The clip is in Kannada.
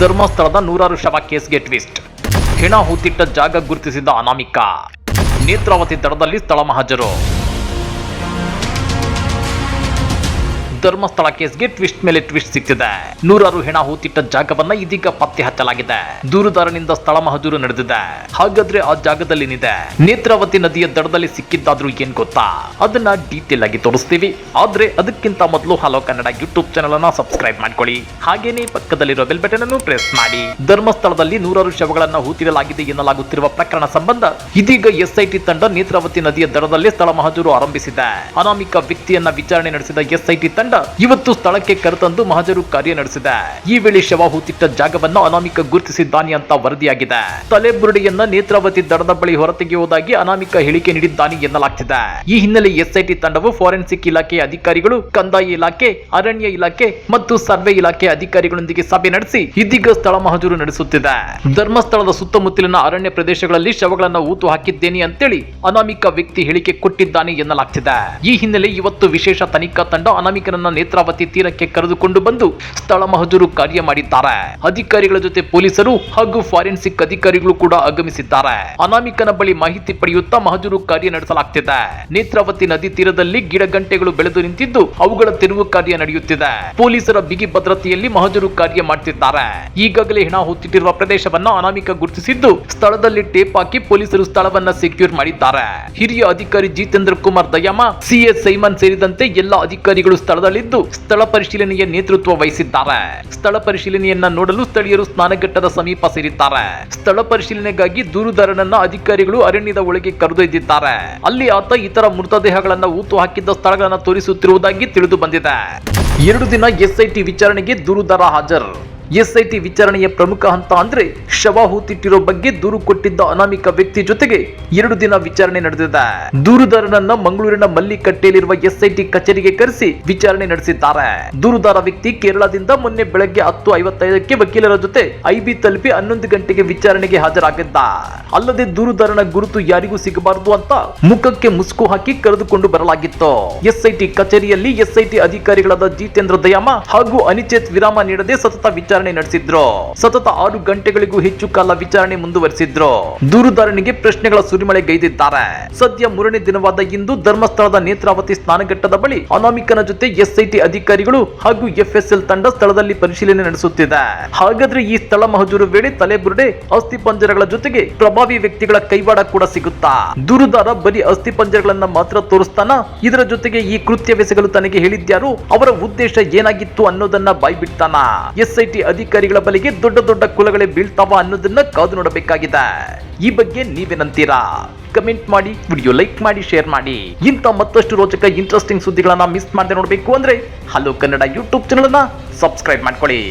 ಧರ್ಮಸ್ಥಳದ ನೂರಾರು ಶವ ಕೇಸ್ಗೆ ಟ್ವಿಸ್ಟ್. ಹೆಣ ಹೂತಿಟ್ಟ ಜಾಗ ಗುರುತಿಸಿದ ಅನಾಮಿಕ. ನೇತ್ರಾವತಿ ದಡದಲ್ಲಿ ಸ್ಥಳ ಮಹಾಜರು. ಧರ್ಮಸ್ಥಳ ಕೇಸ್ಗೆ ಟ್ವಿಸ್ಟ್ ಮೇಲೆ ಟ್ವಿಸ್ಟ್ ಸಿಕ್ತಿದೆ. ನೂರಾರು ಹೆಣ ಹೂತಿಟ್ಟ ಜಾಗವನ್ನ ಇದೀಗ ಪತ್ತೆ ಹಚ್ಚಲಾಗಿದೆ. ದೂರುದಾರನಿಂದ ಸ್ಥಳ ಮಹದೂರು ನಡೆದಿದೆ. ಹಾಗಾದ್ರೆ ಆ ಜಾಗದಲ್ಲಿನಿದೆ? ನೇತ್ರಾವತಿ ನದಿಯ ದಡದಲ್ಲಿ ಸಿಕ್ಕಿದ್ದಾದ್ರೂ ಏನ್ ಗೊತ್ತಾ? ಅದನ್ನ ಡೀಟೇಲ್ ಆಗಿ ತೋರಿಸ್ತೀವಿ. ಆದ್ರೆ ಅದಕ್ಕಿಂತ ಮೊದಲು ಹಲೋ ಕನ್ನಡ ಯೂಟ್ಯೂಬ್ ಚಾನಲ್ ಅನ್ನ ಸಬ್ಸ್ಕ್ರೈಬ್ ಮಾಡ್ಕೊಳ್ಳಿ. ಹಾಗೇನೆ ಪಕ್ಕದಲ್ಲಿರೋ ಬೆಲ್ ಬಟನ್ ಅನ್ನು ಪ್ರೆಸ್ ಮಾಡಿ. ಧರ್ಮಸ್ಥಳದಲ್ಲಿ ನೂರಾರು ಶವಗಳನ್ನ ಹೂತಿಡಲಾಗಿದೆ ಎನ್ನಲಾಗುತ್ತಿರುವ ಪ್ರಕರಣ ಸಂಬಂಧ ಇದೀಗ ಎಸ್ಐಟಿ ತಂಡ ನೇತ್ರಾವತಿ ನದಿಯ ದಡದಲ್ಲಿ ಸ್ಥಳ ಮಹಜೂರು ಆರಂಭಿಸಿದೆ. ಅನಾಮಿಕ ವ್ಯಕ್ತಿಯನ್ನ ವಿಚಾರಣೆ ನಡೆಸಿದ ಎಸ್ಐಟಿ ತಂಡ ಇವತ್ತು ಸ್ಥಳಕ್ಕೆ ಕರೆತಂದು ಮಹಜರು ಕಾರ್ಯ ನಡೆಸಿದೆ. ಈ ವೇಳೆ ಶವ ಹೂತಿಟ್ಟ ಜಾಗವನ್ನು ಅನಾಮಿಕ ಗುರುತಿಸಿದ್ದಾನೆ ಅಂತ ವರದಿಯಾಗಿದೆ. ತಲೆಬುರುಡೆಯನ್ನ ನೇತ್ರಾವತಿ ದಡದ ಬಳಿ ಹೊರತೆಗೆಯುವುದಾಗಿ ಅನಾಮಿಕ ಹೇಳಿಕೆ ನೀಡಿದ್ದಾನೆ ಎನ್ನಲಾಗ್ತಿದೆ. ಈ ಹಿನ್ನೆಲೆ ಎಸ್ಐಟಿ ತಂಡವು ಫಾರೆನ್ಸಿಕ್ ಇಲಾಖೆಯ ಅಧಿಕಾರಿಗಳು, ಕಂದಾಯ ಇಲಾಖೆ, ಅರಣ್ಯ ಇಲಾಖೆ ಮತ್ತು ಸರ್ವೆ ಇಲಾಖೆ ಅಧಿಕಾರಿಗಳೊಂದಿಗೆ ಸಭೆ ನಡೆಸಿ ಇದೀಗ ಸ್ಥಳ ಮಹಜೂರು ನಡೆಸುತ್ತಿದೆ. ಧರ್ಮಸ್ಥಳದ ಸುತ್ತಮುತ್ತಲಿನ ಅರಣ್ಯ ಪ್ರದೇಶಗಳಲ್ಲಿ ಶವಗಳನ್ನು ಊತು ಹಾಕಿದ್ದೇನೆ ಅಂತೇಳಿ ಅನಾಮಿಕ ವ್ಯಕ್ತಿ ಹೇಳಿಕೆ ಕೊಟ್ಟಿದ್ದಾನೆ ಎನ್ನಲಾಗ್ತಿದೆ. ಈ ಹಿನ್ನೆಲೆ ಇವತ್ತು ವಿಶೇಷ ತನಿಖಾ ತಂಡ ಅನಾಮಿಕನನ್ನ ನೇತ್ರಾವತಿ ತೀರಕ್ಕೆ ಕರೆದುಕೊಂಡು ಬಂದು ಸ್ಥಳ ಮಹಜೂರು ಕಾರ್ಯ ಮಾಡಿದ್ದಾರೆ. ಅಧಿಕಾರಿಗಳ ಜೊತೆ ಪೊಲೀಸರು ಹಾಗೂ ಫಾರೆನ್ಸಿಕ್ ಅಧಿಕಾರಿಗಳು ಕೂಡ ಆಗಮಿಸಿದ್ದಾರೆ. ಅನಾಮಿಕನ ಬಳಿ ಮಾಹಿತಿ ಪಡೆಯುತ್ತಾ ಮಹಜೂರು ಕಾರ್ಯ ನಡೆಸಲಾಗ್ತಿದೆ. ನೇತ್ರಾವತಿ ನದಿ ತೀರದಲ್ಲಿ ಗಿಡಗಂಟೆಗಳು ಬೆಳೆದು ನಿಂತಿದ್ದು ಅವುಗಳ ತಿರುವು ಕಾರ್ಯ ನಡೆಯುತ್ತಿದೆ. ಪೊಲೀಸರ ಬಿಗಿ ಭದ್ರತೆಯಲ್ಲಿ ಮಹಜೂರು ಕಾರ್ಯ ಮಾಡುತ್ತಿದ್ದಾರೆ ಈಗಾಗಲೇ ಹೆಣ ಹೊತ್ತಿಟ್ಟಿರುವ ಪ್ರದೇಶವನ್ನ ಅನಾಮಿಕ ಗುರುತಿಸಿದ್ದು ಸ್ಥಳದಲ್ಲಿ ಟೇಪ್ ಹಾಕಿ ಪೊಲೀಸರು ಸ್ಥಳವನ್ನ ಸೆಕ್ಯೂರ್ ಮಾಡಿದ್ದಾರೆ. ಹಿರಿಯ ಅಧಿಕಾರಿ ಜಿತೇಂದ್ರ ಕುಮಾರ್ ದಯಾಮ ಸಿಎಸ್ ಸೈಮನ್ ಸೇರಿದಂತೆ ಎಲ್ಲ ಅಧಿಕಾರಿಗಳು ಸ್ಥಳದಲ್ಲಿದ್ದು ಸ್ಥಳ ಪರಿಶೀಲನೆಯ ನೇತೃತ್ವ ವಹಿಸಿದ್ದಾರೆ. ಸ್ಥಳ ಪರಿಶೀಲನೆಯನ್ನ ನೋಡಲು ಸ್ಥಳೀಯರು ಸ್ನಾನಘಟ್ಟದ ಸಮೀಪ ಸೇರಿದ್ದಾರೆ. ಸ್ಥಳ ಪರಿಶೀಲನೆಗಾಗಿ ದೂರುದಾರನನ್ನ ಅಧಿಕಾರಿಗಳು ಅರಣ್ಯದ ಒಳಗೆ ಕರೆದೊಯ್ದಿದ್ದಾರೆ. ಅಲ್ಲಿ ಆತ ಇತರ ಮೃತದೇಹಗಳನ್ನ ಊತು ಹಾಕಿದ್ದ ಸ್ಥಳಗಳನ್ನ ತೋರಿಸುತ್ತಿರುವುದಾಗಿ ತಿಳಿದು ಬಂದಿದೆ. ಎರಡು ದಿನ ಎಸ್ಐಟಿ ವಿಚಾರಣೆಗೆ ದೂರುದಾರ ಹಾಜರ್. ಎಸ್ಐಟಿ ವಿಚಾರಣೆಯ ಪ್ರಮುಖ ಹಂತ ಅಂದ್ರೆ ಶವ ಹೂತಿಟ್ಟಿರೋ ಬಗ್ಗೆ ದೂರು ಕೊಟ್ಟಿದ್ದ ಅನಾಮಿಕ ವ್ಯಕ್ತಿ ಜೊತೆಗೆ ಎರಡು ದಿನ ವಿಚಾರಣೆ ನಡೆದಿದೆ. ದೂರುದಾರನನ್ನ ಮಂಗಳೂರಿನ ಮಲ್ಲಿಕಟ್ಟೆಯಲ್ಲಿರುವ ಎಸ್ಐಟಿ ಕಚೇರಿಗೆ ಕರೆಸಿ ವಿಚಾರಣೆ ನಡೆಸಿದ್ದಾರೆ. ದೂರುದಾರ ವ್ಯಕ್ತಿ ಕೇರಳದಿಂದ ಮೊನ್ನೆ ಬೆಳಗ್ಗೆ ಹತ್ತು ಐವತ್ತೈದಕ್ಕೆ ವಕೀಲರ ಜೊತೆ ಐಬಿ ತಲುಪಿ ಹನ್ನೊಂದು ಗಂಟೆಗೆ ವಿಚಾರಣೆಗೆ ಹಾಜರಾಗಿದ್ದ. ಅಲ್ಲದೆ ದೂರುದಾರನ ಗುರುತು ಯಾರಿಗೂ ಸಿಗಬಾರದು ಅಂತ ಮುಖಕ್ಕೆ ಮುಸುಕು ಹಾಕಿ ಕರೆದುಕೊಂಡು ಬರಲಾಗಿತ್ತು. ಎಸ್ಐಟಿ ಕಚೇರಿಯಲ್ಲಿ ಎಸ್ಐಟಿ ಅಧಿಕಾರಿಗಳಾದ ಜಿತೇಂದ್ರ ದಯಾಮ ಹಾಗೂ ಅನಿಚೇತ್ ವಿರಾಮ ನೀಡದೆ ಸತತ ವಿಚಾರಣೆ ನಡೆಸಿದ್ರು? ಸತತ ಆರು ಗಂಟೆಗಳಿಗೂ ಹೆಚ್ಚು ಕಾಲ ವಿಚಾರಣೆ ಮುಂದುವರೆಸಿದ್ರು? ದೂರುದಾರನಿಗೆ ಪ್ರಶ್ನೆಗಳ ಸುರಿಮಳೆ ಗೈದಿದ್ದಾರೆ. ಸದ್ಯ ಮೂರನೇ ದಿನವಾದ ಇಂದು ಧರ್ಮಸ್ಥಳದ ನೇತ್ರಾವತಿ ಸ್ನಾನಘಟ್ಟದ ಬಳಿ ಅನಾಮಿಕನ ಜೊತೆ ಎಸ್ಐಟಿ ಅಧಿಕಾರಿಗಳು ಹಾಗೂ ಎಫ್ಎಸ್ಎಲ್ ತಂಡ ಸ್ಥಳದಲ್ಲಿ ಪರಿಶೀಲನೆ ನಡೆಸುತ್ತಿದೆ. ಹಾಗಾದ್ರೆ ಈ ಸ್ಥಳ ಮಹಜೂರು ವೇಳೆ ತಲೆಬುರುಡೆ, ಅಸ್ಥಿ ಪಂಜರಗಳ ಜೊತೆಗೆ ಪ್ರಭಾವಿ ವ್ಯಕ್ತಿಗಳ ಕೈವಾಡ ಕೂಡ ಸಿಗುತ್ತಾ? ದೂರುದಾರ ಬರೀ ಅಸ್ಥಿ ಪಂಜರಗಳನ್ನ ಮಾತ್ರ ತೋರಿಸ್ತಾನ? ಇದರ ಜೊತೆಗೆ ಈ ಕೃತ್ಯವೆಸಗಲು ತನಗೆ ಹೇಳಿದ್ಯಾರು? ಅವರ ಉದ್ದೇಶ ಏನಾಗಿತ್ತು ಅನ್ನೋದನ್ನ ಬಾಯ್ಬಿಡ್ತಾನ? ಎಸ್ಐಟಿ ಅಧಿಕಾರಿಗಳ ಬಳಿಗೆ ದೊಡ್ಡ ದೊಡ್ಡ ಕುಲಗಳೇ ಬೀಳ್ತಾವ ಅನ್ನೋದನ್ನ ಕಾದು ನೋಡಬೇಕಾಗಿದೆ. ಈ ಬಗ್ಗೆ ನೀವೇನಂತೀರಾ? ಕಮೆಂಟ್ ಮಾಡಿ, ವಿಡಿಯೋ ಲೈಕ್ ಮಾಡಿ, ಶೇರ್ ಮಾಡಿ. ಇಂಥ ಮತ್ತಷ್ಟು ರೋಚಕ ಇಂಟ್ರೆಸ್ಟಿಂಗ್ ಸುದ್ದಿಗಳನ್ನ ಮಿಸ್ ಮಾಡದೆ ನೋಡಬೇಕು ಅಂದ್ರೆ hello Kannada YouTube channel subscribe ಮಾಡ್ಕೊಳ್ಳಿ.